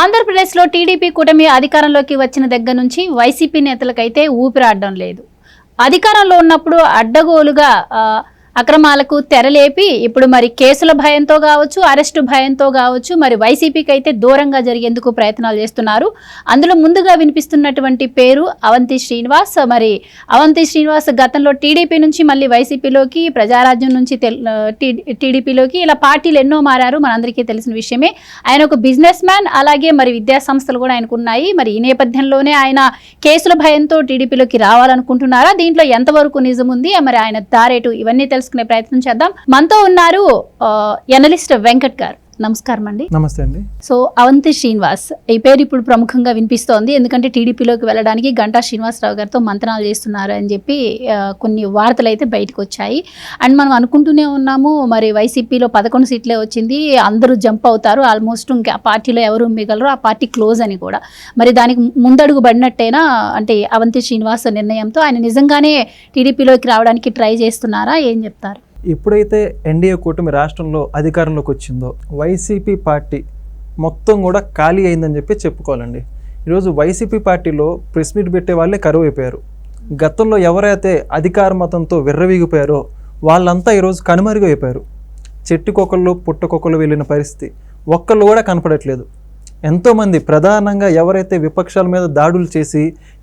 ఆంధ్రప్రదేశ్లో టీడీపీ కూటమి అధికారంలోకి వచ్చిన దగ్గర నుంచి వైసీపీ నేతలకైతే ఊపిరాడడం లేదు. అధికారంలో ఉన్నప్పుడు అడ్డగోలుగా అక్రమాలకు తెరలేపి ఇప్పుడు మరి కేసుల భయంతో కావచ్చు అరెస్టు భయంతో కావచ్చు మరి వైసీపీకి అయితే దూరంగా జరిగేందుకు ప్రయత్నాలు చేస్తున్నారు. అందులో ముందుగా వినిపిస్తున్నటువంటి పేరు అవంతి శ్రీనివాస్. మరి అవంతి శ్రీనివాస్ గతంలో టీడీపీ నుంచి మళ్ళీ వైసీపీలోకి ప్రజారాజ్యం నుంచి తెల్- టీడీపీలోకి ఇలా పార్టీలు ఎన్నో మారారు. మనందరికీ తెలిసిన విషయమే. ఆయన ఒక బిజినెస్ మ్యాన్ అలాగే మరి విద్యా సంస్థలు కూడా ఆయనకు ఉన్నాయి. మరి ఈ నేపథ్యంలోనే ఆయన కేసుల భయంతో టీడీపీలోకి రావాలనుకుంటున్నారా? దీంట్లో ఎంతవరకు నిజం ఉంది మరి ఆయన దారేటు ఇవన్నీ తెలుసు తెలుసుకునే ప్రయత్నం చేద్దాం. మనతో ఉన్నారు ఎనలిస్ట్ వెంకట్ గారు. నమస్కారం అండి నమస్తే అండి. సో అవంతి శ్రీనివాస్ ఈ పేరు ఇప్పుడు ప్రముఖంగా వినిపిస్తోంది. ఎందుకంటే టీడీపీలోకి వెళ్ళడానికి గంటా శ్రీనివాసరావు గారితో మంతనాలు చేస్తున్నారు అని చెప్పి కొన్ని వార్తలు అయితే బయటకు వచ్చాయి. అండ్ మనం అనుకుంటూనే ఉన్నాము మరి వైసీపీలో పదకొండు సీట్లే వచ్చింది అందరూ జంప్ అవుతారు ఆల్మోస్ట్ ఇంకా ఆ పార్టీలో ఎవరు మిగలరు ఆ పార్టీ క్లోజ్ అని కూడా. మరి దానికి ముందడుగు పడినట్టేనా అంటే అవంతి శ్రీనివాస్ నిర్ణయంతో ఆయన నిజంగానే టీడీపీలోకి రావడానికి ట్రై చేస్తున్నారా ఏం చెప్తారు? ఎప్పుడైతే ఎన్డీఏ కూటమి రాష్ట్రంలో అధికారంలోకి వచ్చిందో వైసీపీ పార్టీ మొత్తం కూడా ఖాళీ అయిందని చెప్పి చెప్పుకోవాలండి. ఈరోజు వైసీపీ పార్టీలో ప్రెస్ మీట్ పెట్టే వాళ్ళే కరువు అయిపోయారు గతంలో ఎవరైతే అధికార మతంతో విర్రవీగిపోయారో వాళ్ళంతా ఈరోజు కనుమరుగైపోయారు. చెట్టుకొకళ్ళు పుట్టకొకళ్ళు వెళ్ళిన పరిస్థితి ఒక్కళ్ళు కూడా కనపడట్లేదు. ఎంతోమంది ప్రధానంగా ఎవరైతే విపక్షాల మీద దాడులు చేసి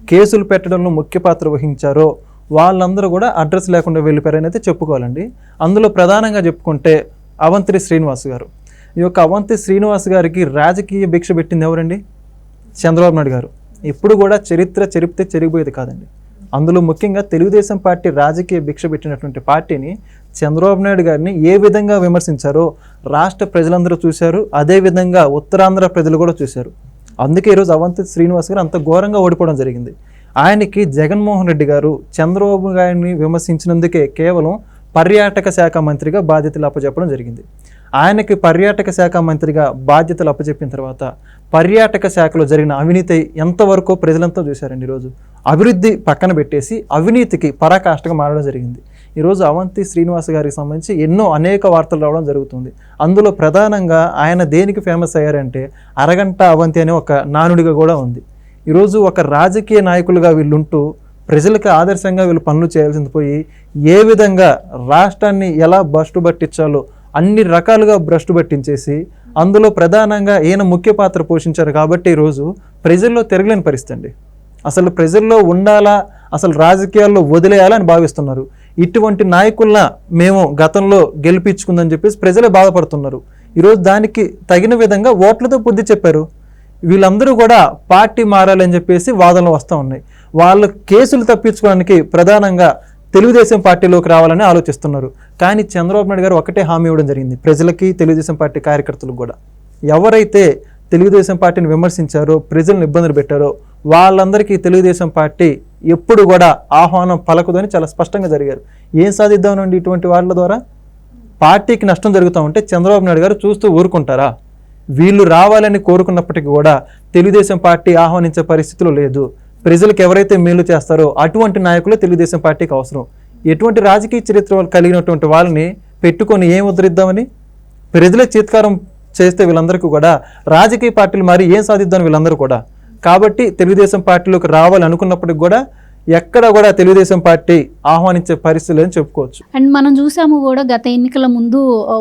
కేసులు పెట్టడంలో ముఖ్య పాత్ర వహించారో వాళ్ళందరూ కూడా అడ్రస్ లేకుండా వెళ్ళిపోయారని అయితే చెప్పుకోవాలండి. అందులో ప్రధానంగా చెప్పుకుంటే అవంతి శ్రీనివాస్ గారు. ఈ యొక్క అవంతి శ్రీనివాస్ గారికి రాజకీయ భిక్ష పెట్టింది ఎవరండి? చంద్రబాబు నాయుడు గారు. ఎప్పుడు కూడా చరిత్ర చెరిపితే చెరిగిపోయేది కాదండి. అందులో ముఖ్యంగా తెలుగుదేశం పార్టీ రాజకీయ భిక్ష పెట్టినటువంటి పార్టీని చంద్రబాబు నాయుడు గారిని ఏ విధంగా విమర్శించారో రాష్ట్ర ప్రజలందరూ చూశారు. అదే విధంగా ఉత్తరాంధ్ర ప్రజలు కూడా చూశారు. అందుకే ఈరోజు అవంతి శ్రీనివాస్ గారు అంత ఘోరంగా ఓడిపోవడం జరిగింది. ఆయనకి జగన్మోహన్ రెడ్డి గారు చంద్రబాబు గారిని విమర్శించినందుకే కేవలం పర్యాటక శాఖ మంత్రిగా బాధ్యతలు అప్పచెప్పడం జరిగింది. ఆయనకి పర్యాటక శాఖ మంత్రిగా బాధ్యతలు అప్పచెప్పిన తర్వాత పర్యాటక శాఖలో జరిగిన అవినీతి ఎంతవరకు ప్రజలంతా చూశారండి ఈరోజు? అభివృద్ధి పక్కన పెట్టేసి అవినీతికి పరాకాష్ఠగా మారడం జరిగింది. ఈరోజు అవంతి శ్రీనివాస్ గారికి సంబంధించి ఎన్నో అనేక వార్తలు రావడం జరుగుతుంది. అందులో ప్రధానంగా ఆయన దేనికి ఫేమస్ అయ్యారంటే అరగంట అవంతి అనే ఒక నానుడిగా కూడా ఉంది. ఈరోజు ఒక రాజకీయ నాయకులుగా వీళ్ళుంటూ ప్రజలకు ఆదర్శంగా వీళ్ళు పనులు చేయాల్సింది పోయి ఏ విధంగా రాష్ట్రాన్ని ఎలా భ్రష్టు పట్టించాలో అన్ని రకాలుగా భ్రష్టు పట్టించేసి అందులో ప్రధానంగా ఈయన ముఖ్య పాత్ర పోషించారు కాబట్టి ఈరోజు ప్రజల్లో తిరగలేని పరిస్థితి అండి. అసలు ప్రజల్లో ఉండాలా అసలు రాజకీయాల్లో వదిలేయాలా అని భావిస్తున్నారు. ఇటువంటి నాయకుల్న మేము గతంలో గెలిపించుకుందని చెప్పేసి ప్రజలే బాధపడుతున్నారు. ఈరోజు దానికి తగిన విధంగా ఓట్లతో బుద్ధి చెప్పారు. వీళ్ళందరూ కూడా పార్టీ మారాలని చెప్పేసి వాదనలు వస్తూ ఉన్నాయి. వాళ్ళ కేసులు తప్పించుకోవడానికి ప్రధానంగా తెలుగుదేశం పార్టీలోకి రావాలని ఆలోచిస్తున్నారు. కానీ చంద్రబాబు నాయుడు గారు ఒకటే హామీ ఇవ్వడం జరిగింది. ప్రజలకి తెలుగుదేశం పార్టీ కార్యకర్తలకు కూడా. ఎవరైతే తెలుగుదేశం పార్టీని విమర్శించారో ప్రజలను ఇబ్బందులు పెట్టారో వాళ్ళందరికీ తెలుగుదేశం పార్టీ ఎప్పుడు కూడా ఆహ్వానం పలకదని చాలా స్పష్టంగా జరిగారు. ఏం సాధిద్దామనండి ఇటువంటి వాళ్ళ ద్వారా? పార్టీకి నష్టం జరుగుతూ ఉంటే చంద్రబాబు నాయుడు గారు చూస్తూ ఊరుకుంటారా? వీళ్ళు రావాలని కోరుకున్నప్పటికీ కూడా తెలుగుదేశం పార్టీ ఆహ్వానించే పరిస్థితులు లేదు. ప్రజలకు ఎవరైతే మేలు చేస్తారో అటువంటి నాయకులు తెలుగుదేశం పార్టీకి అవసరం. ఎటువంటి రాజకీయ చరిత్ర కలిగినటువంటి వాళ్ళని పెట్టుకొని ఏం ఉద్ధరిద్దామని? ప్రజల చిత్కారం చేస్తే వీళ్ళందరికీ కూడా రాజకీయ పార్టీలు మరి ఏం సాధిద్దాం వీళ్ళందరూ కూడా. కాబట్టి తెలుగుదేశం పార్టీలోకి రావాలనుకున్నప్పటికి కూడా ఎక్కడ కూడా తెలుగుదేశం పార్టీ ఆహ్వానించే పరిస్థితి లేదని చెప్పుకోవచ్చు. అండ్ మనం చూసాము కూడా గత ఎన్నికల ముందు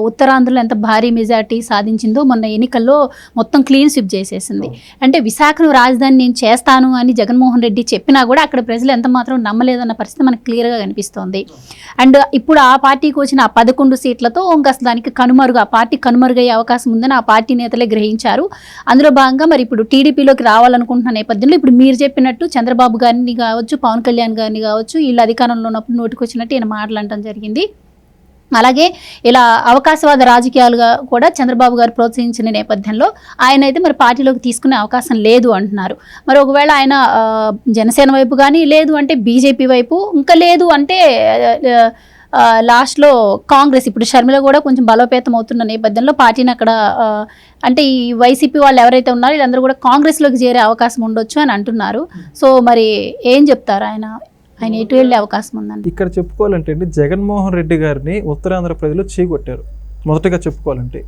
ఉత్తరాంధ్రలో ఎంత భారీ మెజార్టీ సాధించిందో మొన్న ఎన్నికల్లో మొత్తం క్లీన్ స్విప్ చేసేసింది. అంటే విశాఖను రాజధాని నేను చేస్తాను అని జగన్మోహన్ రెడ్డి చెప్పినా కూడా అక్కడ ప్రజలు ఎంత మాత్రం నమ్మలేదన్న పరిస్థితి మనకు క్లియర్గా కనిపిస్తోంది. అండ్ ఇప్పుడు ఆ పార్టీకి వచ్చిన ఆ పదకొండు సీట్లతో ఇంకా అసలు దానికి కనుమరుగు ఆ పార్టీ కనుమరుగయ్యే అవకాశం ఉందని ఆ పార్టీ నేతలే గ్రహించారు. అందులో భాగంగా మరి ఇప్పుడు టీడీపీలోకి రావాలనుకుంటున్న నేపథ్యంలో ఇప్పుడు మీరు చెప్పినట్టు చంద్రబాబు గారిని కావచ్చు పవన్ కళ్యాణ్ గారిని కావచ్చు వీళ్ళు అధికారంలో ఉన్నప్పుడు నోటికొచ్చినట్టు ఈయన మాట్లాడటం జరిగింది. అలాగే ఇలా అవకాశవాద రాజకీయాలుగా కూడా చంద్రబాబు గారు ప్రోత్సహించిన నేపథ్యంలో ఆయన అయితే మరి పార్టీలోకి తీసుకునే అవకాశం లేదు అంటున్నారు. మరి ఒకవేళ ఆయన జనసేన వైపు కానీ లేదు అంటే బీజేపీ వైపు ఇంకా లేదు అంటే లాస్ట్లో కాంగ్రెస్ ఇప్పుడు షర్మిల కూడా కొంచెం బలోపేతం అవుతున్న నేపథ్యంలో పార్టీని అక్కడ అంటే ఈ వైసీపీ వాళ్ళు ఎవరైతే ఉన్నారో వీళ్ళందరూ కూడా కాంగ్రెస్లోకి చేరే అవకాశం ఉండొచ్చు అని అంటున్నారు. సో మరి ఏం చెప్తారు ఆయన? ఆయన ఎటు వెళ్ళే అవకాశం ఉందండి? ఇక్కడ చెప్పుకోవాలంటే అండి జగన్మోహన్ రెడ్డి గారిని ఉత్తరాంధ్ర ప్రజలు చీకొట్టారు. మొదటగా చెప్పుకోవాలంటే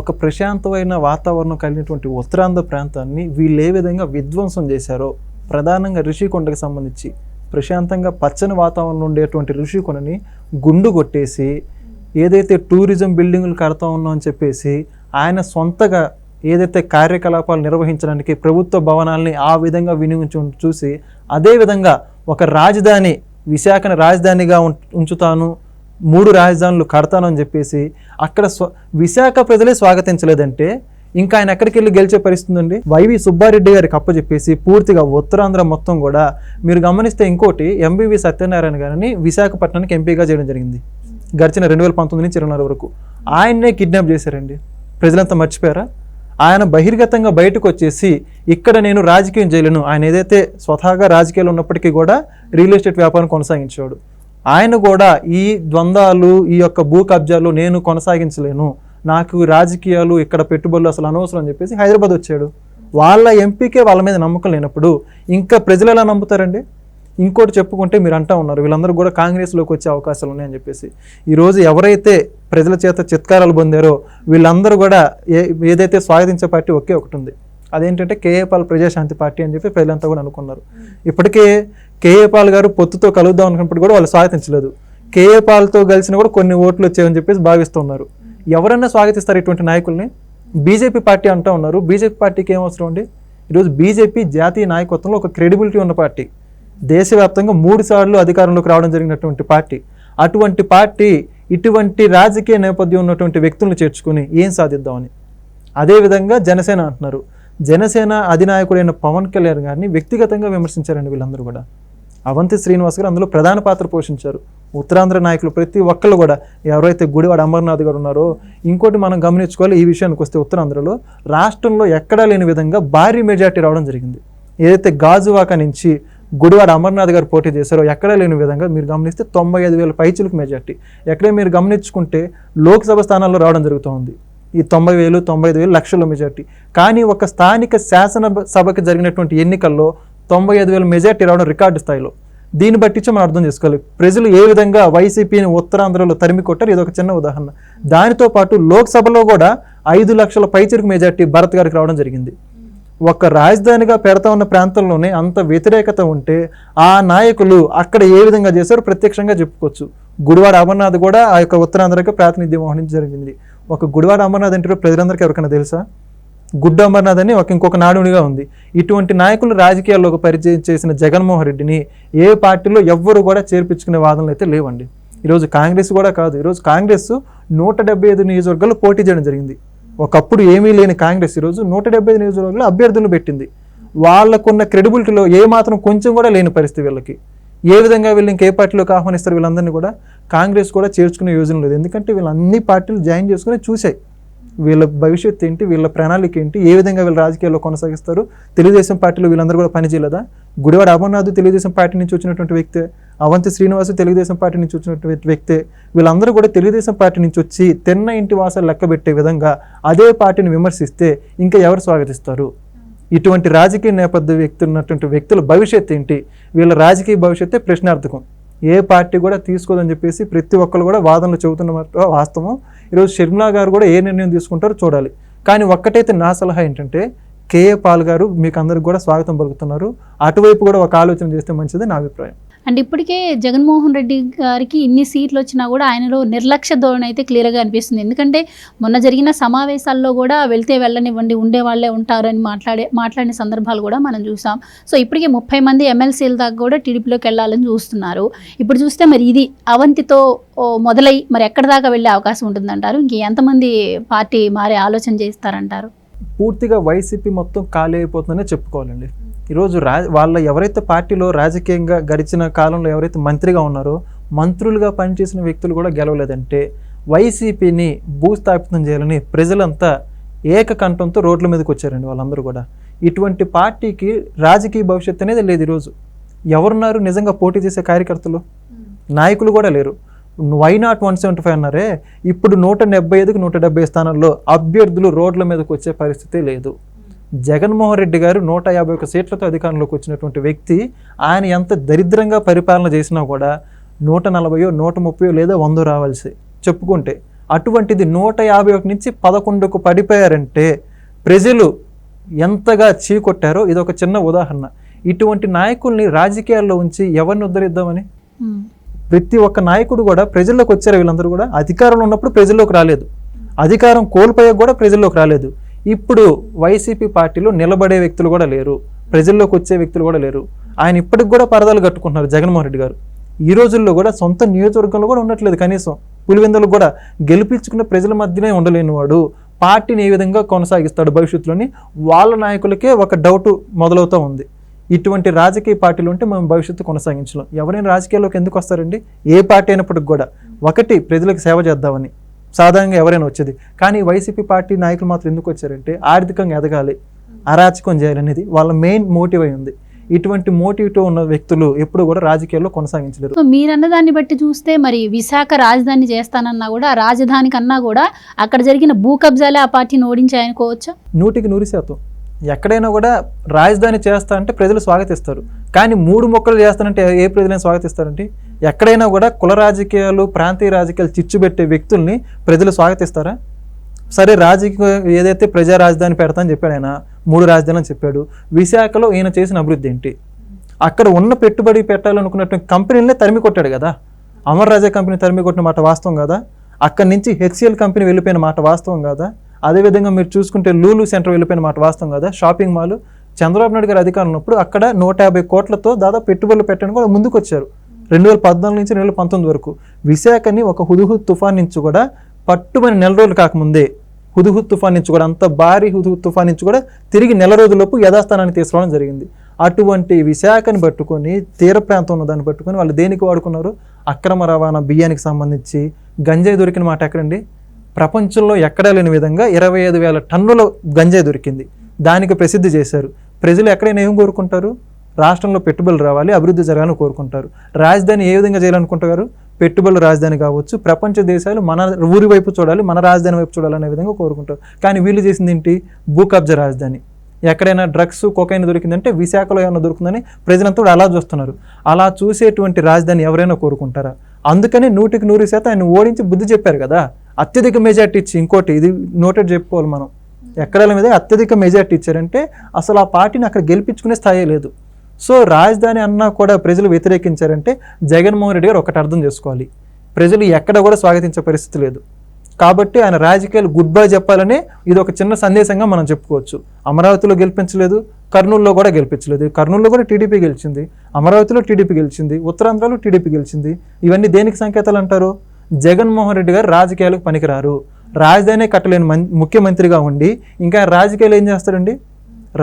ఒక ప్రశాంతమైన వాతావరణం కలిగినటువంటి ఉత్తరాంధ్ర ప్రాంతాన్ని వీళ్ళు ఏ విధంగా విధ్వంసం చేశారో ప్రధానంగా రిషికొండకు సంబంధించి ప్రశాంతంగా పచ్చని వాతావరణం ఉండేటువంటి ఋషికొనని గుండు కొట్టేసి ఏదైతే టూరిజం బిల్డింగులు కడతా ఉన్నాం అని చెప్పేసి ఆయన సొంతగా ఏదైతే కార్యకలాపాలు నిర్వహించడానికి ప్రభుత్వ భవనాల్ని ఆ విధంగా వినియోగించు చూసి అదేవిధంగా ఒక రాజధాని విశాఖని రాజధానిగా ఉం- ఉంచుతాను మూడు రాజధానులు కడతాను అని చెప్పేసి అక్కడ స్వ విశాఖ ప్రజలే స్వాగతించలేదంటే ఇంకా ఆయన ఎక్కడికి వెళ్ళి గెలిచే పరిస్థితి ఉంది? వైవి సుబ్బారెడ్డి గారికి అప్పచెప్పేసి పూర్తిగా ఉత్తరాంధ్ర మొత్తం కూడా మీరు గమనిస్తే ఇంకోటి ఎంబీవి సత్యనారాయణ గారిని విశాఖపట్నానికి ఎంపీగా చేయడం జరిగింది. గడిచిన రెండు వేల పంతొమ్మిది నుంచి ఇరవై వరకు. ఆయన్నే కిడ్నాప్ చేశారండి. ప్రజలంతా మర్చిపోయారా? ఆయన బహిర్గతంగా బయటకు వచ్చేసి ఇక్కడ నేను రాజకీయం చేయలేను. ఆయన ఏదైతే స్వతహాగా రాజకీయాలు ఉన్నప్పటికీ కూడా రియల్ ఎస్టేట్ వ్యాపారం కొనసాగించేవాడు. ఆయన కూడా ఈ ద్వంద్వాలు ఈ యొక్క భూ కబ్జాలు నేను కొనసాగించలేను. నాకు రాజకీయాలు ఇక్కడ పెట్టుబడులు అసలు అనవసరం అని చెప్పేసి హైదరాబాద్ వచ్చాడు. వాళ్ళ ఎంపీకే వాళ్ళ మీద నమ్మకం లేనప్పుడు ఇంకా ప్రజలు ఎలా నమ్ముతారండి? ఇంకోటి చెప్పుకుంటే మీరు అంటా ఉన్నారు వీళ్ళందరూ కూడా కాంగ్రెస్లోకి వచ్చే అవకాశాలు ఉన్నాయని చెప్పేసి. ఈరోజు ఎవరైతే ప్రజల చేత చిత్కారాలు పొందారో వీళ్ళందరూ కూడా ఏ ఏదైతే స్వాగతించే పార్టీ ఒకే ఒకటి ఉంది. అదేంటంటే కేఏపాల్ ప్రజాశాంతి పార్టీ అని చెప్పి ప్రజలంతా కూడా అనుకున్నారు. ఇప్పటికే కేఏపాల్ గారు పొత్తుతో కలుద్దాం అనుకున్నప్పుడు కూడా వాళ్ళు స్వాగతించలేదు. కేఏపాల్తో కలిసిన కూడా కొన్ని ఓట్లు వచ్చాయని చెప్పేసి భావిస్తున్నారు ఎవరన్నా స్వాగతిస్తారు ఇటువంటి నాయకుల్ని? బీజేపీ పార్టీ అంటూ ఉన్నారు. బీజేపీ పార్టీకి ఏం అవసరం అండి? ఈరోజు బీజేపీ జాతీయ నాయకత్వంలో ఒక క్రెడిబిలిటీ ఉన్న పార్టీ. దేశవ్యాప్తంగా మూడు సార్లు అధికారంలోకి రావడం జరిగినటువంటి పార్టీ. అటువంటి పార్టీ ఇటువంటి రాజకీయ నేపథ్యం ఉన్నటువంటి వ్యక్తులను చేర్చుకుని ఏం సాధిద్దామని? అదేవిధంగా జనసేన అంటున్నారు. జనసేన అధినాయకుడైన పవన్ కళ్యాణ్ గారిని వ్యక్తిగతంగా విమర్శించారండి వీళ్ళందరూ కూడా. అవంతి శ్రీనివాస్ గారు అందులో ప్రధాన పాత్ర పోషించారు. ఉత్తరాంధ్ర నాయకులు ప్రతి ఒక్కళ్ళు కూడా ఎవరైతే గుడివాడ అమర్నాథ్ గారు ఉన్నారో ఇంకోటి మనం గమనించుకోవాలి ఈ విషయానికి వస్తే ఉత్తరాంధ్రలో రాష్ట్రంలో ఎక్కడా లేని విధంగా భారీ మెజార్టీ రావడం జరిగింది. ఏదైతే గాజువాక నుంచి గుడివాడ అమర్నాథ్ గారు పోటీ చేశారో ఎక్కడా లేని విధంగా మీరు గమనిస్తే తొంభై ఐదు వేల పైచులకు మెజార్టీ. ఎక్కడే మీరు గమనించుకుంటే లోక్సభ స్థానాల్లో రావడం జరుగుతోంది. ఈ తొంభై వేలు తొంభై ఐదు వేలు లక్షల మెజార్టీ. కానీ ఒక స్థానిక శాసన సభకి జరిగినటువంటి ఎన్నికల్లో తొంభై ఐదు వేల మెజార్టీ రావడం రికార్డు స్థాయిలో. దీన్ని బట్టించి మనం అర్థం చేసుకోవాలి. ప్రజలు ఏ విధంగా వైసీపీని ఉత్తరాంధ్రలో తరిమి కొట్టారు? ఇది ఒక చిన్న ఉదాహరణ. దానితో పాటు లోక్సభలో కూడా ఐదు లక్షల పైచిరుకు మెజార్టీ భరత్ గారికి రావడం జరిగింది. ఒక రాజధానిగా పెడతా ఉన్న ప్రాంతంలోనే అంత వ్యతిరేకత ఉంటే ఆ నాయకులు అక్కడ ఏ విధంగా చేశారో ప్రత్యక్షంగా చెప్పుకోవచ్చు. గుడివాడ అమర్నాథ్ కూడా ఆ యొక్క ఉత్తరాంధ్రకి ప్రాతినిధ్యం వహించడం జరిగింది. ఒక గుడివాడ అమర్నాథ్ అంటే ప్రజలందరికీ ఎవరికైనా తెలుసా? గుడ్డ అమర్నాథ్ అని ఒక ఇంకొక నాడునిగా ఉంది. ఇటువంటి నాయకులు రాజకీయాల్లోకి పరిచయం చేసిన జగన్మోహన్ రెడ్డిని ఏ పార్టీలో ఎవ్వరు కూడా చేర్పించుకునే వాదనలు అయితే లేవండి. ఈరోజు కాంగ్రెస్ కూడా కాదు. ఈరోజు కాంగ్రెస్ నూట డెబ్బై ఐదు నియోజకవర్గాల్లో పోటీ చేయడం జరిగింది. ఒకప్పుడు ఏమీ లేని కాంగ్రెస్ ఈరోజు నూట డెబ్బై ఐదు నియోజకవర్గాల్లో అభ్యర్థులను పెట్టింది. వాళ్ళకున్న క్రెడిబిలిటీలో ఏ మాత్రం కొంచెం కూడా లేని పరిస్థితి వీళ్ళకి. ఏ విధంగా వీళ్ళు ఇంకే పార్టీలోకి ఆహ్వానిస్తారు వీళ్ళందరినీ కూడా కాంగ్రెస్ కూడా చేర్చుకునే యోజన లేదు ఎందుకంటే వీళ్ళు అన్ని పార్టీలు జాయిన్ చేసుకుని చూశాయి. వీళ్ళ భవిష్యత్తు ఏంటి వీళ్ళ ప్రణాళిక ఏంటి ఏ విధంగా వీళ్ళు రాజకీయాల్లో కొనసాగిస్తారు? తెలుగుదేశం పార్టీలో వీళ్ళందరూ కూడా పనిచేయలేదా? గుడివాడ అమర్నాథ్ తెలుగుదేశం పార్టీ నుంచి వచ్చినటువంటి వ్యక్తే అవంతి శ్రీనివాసు తెలుగుదేశం పార్టీ నుంచి వచ్చినటువంటి వ్యక్తే వీళ్ళందరూ కూడా తెలుగుదేశం పార్టీ నుంచి వచ్చి తెన్న ఇంటి వాసాలు లెక్కబెట్టే విధంగా అదే పార్టీని విమర్శిస్తే ఇంకా ఎవరు స్వాగతిస్తారు? ఇటువంటి రాజకీయ నేపథ్య వ్యక్తులు ఉన్నటువంటి వ్యక్తుల భవిష్యత్తు ఏంటి? వీళ్ళ రాజకీయ భవిష్యత్తే ప్రశ్నార్థకం. ఏ పార్టీ కూడా తీసుకోదని చెప్పేసి ప్రతి ఒక్కరు కూడా వాదనలు చెబుతున్న వాస్తవం. ఈరోజు షర్మిలా గారు కూడా ఏ నిర్ణయం తీసుకుంటారో చూడాలి. కానీ ఒక్కటైతే నా సలహా ఏంటంటే కేఏ పాల్ గారు మీకు అందరికి కూడా స్వాగతం పలుకుతున్నారు. అటువైపు కూడా ఒక ఆలోచన చేస్తే మంచిది నా అభిప్రాయం. అండ్ ఇప్పటికే జగన్మోహన్ రెడ్డి గారికి ఇన్ని సీట్లు వచ్చినా కూడా ఆయనలో నిర్లక్ష్య ధోరణి అయితే క్లియర్గా అనిపిస్తుంది. ఎందుకంటే మొన్న జరిగిన సమావేశాల్లో కూడా వెళ్తే వెళ్ళనివ్వండి ఉండేవాళ్ళే ఉంటారని మాట్లాడే మాట్లాడిన సందర్భాలు కూడా మనం చూసాం. సో ఇప్పటికే ముప్పై మంది ఎమ్మెల్సీల దాకా కూడా టీడీపీలోకి వెళ్ళాలని చూస్తున్నారు. ఇప్పుడు చూస్తే మరి ఇది అవంతితో మొదలై మరి ఎక్కడి దాకా వెళ్ళే అవకాశం ఉంటుందంటారు? ఇంక ఎంతమంది పార్టీ మారే ఆలోచన చేస్తారంటారు? పూర్తిగా వైసీపీ మొత్తం ఖాళీ అయిపోతుందనే చెప్పుకోవాలండి. ఈరోజు రా వాళ్ళ ఎవరైతే పార్టీలో రాజకీయంగా గడిచిన కాలంలో ఎవరైతే మంత్రిగా ఉన్నారో మంత్రులుగా పనిచేసిన వ్యక్తులు కూడా గెలవలేదంటే వైసీపీని భూస్థాపితం చేయాలని ప్రజలంతా ఏకకంఠంతో రోడ్ల మీదకి వచ్చారండి వాళ్ళందరూ కూడా. ఇటువంటి పార్టీకి రాజకీయ భవిష్యత్తు అనేది లేదు ఈరోజు. ఎవరున్నారు నిజంగా పోటీ చేసే కార్యకర్తలు? నాయకులు కూడా లేరు. Why not one seventy five అన్నారే? ఇప్పుడు నూట డెబ్బై ఐదుకి నూట డెబ్బై స్థానాల్లో అభ్యర్థులు రోడ్ల మీదకి వచ్చే పరిస్థితి లేదు. జగన్మోహన్ రెడ్డి గారు నూట యాభై ఒక్క సీట్లతో అధికారంలోకి వచ్చినటువంటి వ్యక్తి ఆయన ఎంత దరిద్రంగా పరిపాలన చేసినా కూడా నూట నలభయో నూట ముప్పయో లేదా వందో రావాల్సి చెప్పుకుంటే అటువంటిది నూట యాభై ఒకటి నుంచి పదకొండుకు పడిపోయారంటే ప్రజలు ఎంతగా చీకొట్టారో ఇది ఒక చిన్న ఉదాహరణ. ఇటువంటి నాయకుల్ని రాజకీయాల్లో ఉంచి ఎవరిని ఉద్ధరిద్దామని. ప్రతి ఒక్క నాయకుడు కూడా ప్రజల్లోకి వచ్చారు వీళ్ళందరూ కూడా అధికారంలో ఉన్నప్పుడు ప్రజల్లోకి రాలేదు. అధికారం కోల్పోయాక కూడా ప్రజల్లోకి రాలేదు. ఇప్పుడు వైసీపీ పార్టీలో నిలబడే వ్యక్తులు కూడా లేరు ప్రజల్లోకి వచ్చే వ్యక్తులు కూడా లేరు. ఆయన ఇప్పటికి కూడా పరదాలు కట్టుకుంటున్నారు జగన్మోహన్ రెడ్డి గారు. ఈ రోజుల్లో కూడా సొంత నియోజకవర్గంలో కూడా ఉండట్లేదు కనీసం. పులివెందులు కూడా గెలిపించుకున్న ప్రజల మధ్యనే ఉండలేని వాడు పార్టీని ఏ విధంగా కొనసాగిస్తాడు భవిష్యత్తులోని వాళ్ళ నాయకులకే ఒక డౌట్ మొదలవుతూ ఉంది. ఇటువంటి రాజకీయ పార్టీలు ఉంటే మనం భవిష్యత్తు కొనసాగించలేం. ఎవరైనా రాజకీయాల్లోకి ఎందుకు వస్తారండి? ఏ పార్టీ అయినప్పటికి కూడా. ఒకటి ప్రజలకు సేవ చేద్దామని. సాధారణంగా ఎవరైనా వచ్చేది. కానీ వైసీపీ పార్టీ నాయకులు మాత్రం ఎందుకు వచ్చారంటే ఆర్థికంగా ఎదగాలి అరాచకం చేయాలనేది వాళ్ళ మెయిన్ మోటివ్ అయి ఉంది. ఇటువంటి మోటివ్తో ఉన్న వ్యక్తులు ఎప్పుడు కూడా రాజకీయాల్లో కొనసాగించలేరు. సో మీరన్న దాన్ని బట్టి చూస్తే మరి విశాఖ రాజధాని చేస్తానన్నా కూడా రాజధాని కన్నా కూడా అక్కడ జరిగిన భూ కబ్జాలే ఆ పార్టీని ఓడించాయనుకోవచ్చా? నూటికి నూరు శాతం. ఎక్కడైనా కూడా రాజధాని చేస్తా అంటే ప్రజలు స్వాగతిస్తారు. కానీ మూడు మొక్కలు చేస్తానంటే ఏ ప్రజలైనా స్వాగతిస్తారంటే ఎక్కడైనా కూడా కుల రాజకీయాలు ప్రాంతీయ రాజకీయాలు చిచ్చు పెట్టే వ్యక్తుల్ని ప్రజలు స్వాగతిస్తారా? సరే రాజకీయ ఏదైతే ప్రజా రాజధాని పెడతా అని చెప్పాడు ఆయన మూడు రాజధానులు అని చెప్పాడు. విశాఖలో ఈయన చేసిన అభివృద్ధి ఏంటి? అక్కడ ఉన్న పెట్టుబడి పెట్టాలనుకున్నటువంటి కంపెనీలనే తరిమి కొట్టాడు కదా. అమర్ రాజా కంపెనీ తరిమి కొట్టిన మాట వాస్తవం కదా? అక్కడి నుంచి హెచ్సిఎల్ కంపెనీ వెళ్ళిపోయిన మాట వాస్తవం కదా? అదేవిధంగా మీరు చూసుకుంటే లూలు సెంటర్ వెళ్ళిపోయిన మాట వాస్తవం కదా? Shopping mall. చంద్రబాబు నాయుడు గారు అధికారం ఉన్నప్పుడు అక్కడ నూట యాభై కోట్లతో దాదాపు పెట్టుబడులు పెట్టడానికి కూడా ముందుకు వచ్చారు రెండు వేల పద్నాలుగు నుంచి రెండు వేల పంతొమ్మిది వరకు విశాఖని ఒక హుదుహుద్ తుఫాన్ నుంచి కూడా పట్టుమని నెల రోజులు కాకముందే హుదుహుద్ తుఫాన్ నుంచి కూడా అంత భారీ హుదుహుద్ తుఫాన్ నుంచి కూడా తిరిగి నెల రోజులలోపు యథాస్థానాన్ని తీసుకురావడం జరిగింది. అటువంటి విశాఖని పట్టుకొని తీర ప్రాంతం దాన్ని పట్టుకొని వాళ్ళు దేనికి వాడుకున్నారు? అక్రమ రవాణా బియ్యానికి సంబంధించి గంజాయి దొరికిన మాట ఎక్కడండి? ప్రపంచంలో ఎక్కడా లేని విధంగా ఇరవై ఐదు వేల టన్నుల గంజాయి దొరికింది. దానికి ప్రసిద్ధి చేశారు. ప్రజలు ఎక్కడైనా ఏం కోరుకుంటారు? రాష్ట్రంలో పెట్టుబడులు రావాలి అభివృద్ధి జరగాలని కోరుకుంటారు. రాజధాని ఏ విధంగా చేయాలనుకుంటారు పెట్టుబడుల రాజధాని కావచ్చు ప్రపంచ దేశాలు మన ఊరి వైపు చూడాలి మన రాజధాని వైపు చూడాలనే విధంగా కోరుకుంటారు. కానీ వీళ్ళు చేసింది ఏంటి? భూ కబ్జా రాజధాని. ఎక్కడైనా డ్రగ్స్ కొకైన్ దొరికిందంటే విశాఖలో ఏమైనా దొరుకుతుందని ప్రజలంతా కూడా అలా చూస్తున్నారు. అలా చూసేటువంటి రాజధాని ఎవరైనా కోరుకుంటారా? అందుకని నూటికి నూరు శాతం ఆయన ఓడించి బుద్ధి చెప్పారు కదా. అత్యధిక మెజార్టీ ఇచ్చి ఇంకోటి ఇది నోటెడ్ చెప్పుకోవాలి మనం. ఎక్కడాల మీద అత్యధిక మెజార్టీ ఇచ్చారంటే అసలు ఆ పార్టీని అక్కడ గెలిపించుకునే స్థాయి లేదు. సో రాజధాని అన్నా కూడా ప్రజలు వ్యతిరేకించారంటే జగన్మోహన్ రెడ్డి గారు ఒకటి అర్థం చేసుకోవాలి. ప్రజలు ఎక్కడ కూడా స్వాగతించే పరిస్థితి లేదు. కాబట్టి ఆయన రాజకీయాలు గుడ్ బై చెప్పాలని ఇది ఒక చిన్న సందేశంగా మనం చెప్పుకోవచ్చు. అమరావతిలో గెలిపించలేదు కర్నూలులో కూడా గెలిపించలేదు. కర్నూలులో కూడా టీడీపీ గెలిచింది అమరావతిలో టీడీపీ గెలిచింది ఉత్తరాంధ్రలో టీడీపీ గెలిచింది. ఇవన్నీ దేనికి సంకేతాలు అంటారు? జగన్మోహన్ రెడ్డి గారు రాజకీయాలకు పనికిరారు. రాజధాని కట్టలేని మం- ముఖ్యమంత్రిగా ఉండి ఇంకా రాజకీయాలు ఏం చేస్తాడండి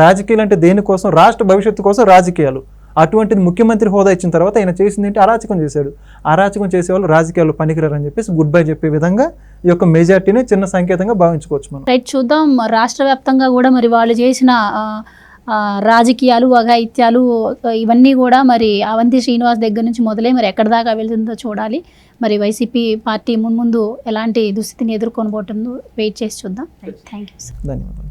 రాజకీయాలు అంటే దేనికోసం? రాష్ట్ర భవిష్యత్తు కోసం రాజకీయాలు. అటువంటిది ముఖ్యమంత్రి హోదా ఇచ్చిన తర్వాత ఆయన చేసింది ఏంటి? అరాచకం చేశాడు. అరాచకం చేసేవాళ్ళు రాజకీయాల్లో పనికిరారని చెప్పేసి గుడ్ బై చెప్పే విధంగా ఈ యొక్క మెజార్టీని చిన్న సంకేతంగా భావించుకోవచ్చు మనం. రైట్ చూద్దాం. రాష్ట్ర వ్యాప్తంగా కూడా మరి వాళ్ళు చేసిన రాజకీయాలు అఘాయిత్యాలు ఇవన్నీ కూడా మరి అవంతి శ్రీనివాస్ దగ్గర నుంచి మొదలై మరి ఎక్కడి దాకా వెళ్తుందో చూడాలి. మరి వైసీపీ పార్టీ మున్ముందు ఎలాంటి దుస్థితిని ఎదుర్కొని పోతుందో వెయిట్ చేసి చూద్దాం. థ్యాంక్ యూ ధన్యవాదాలు.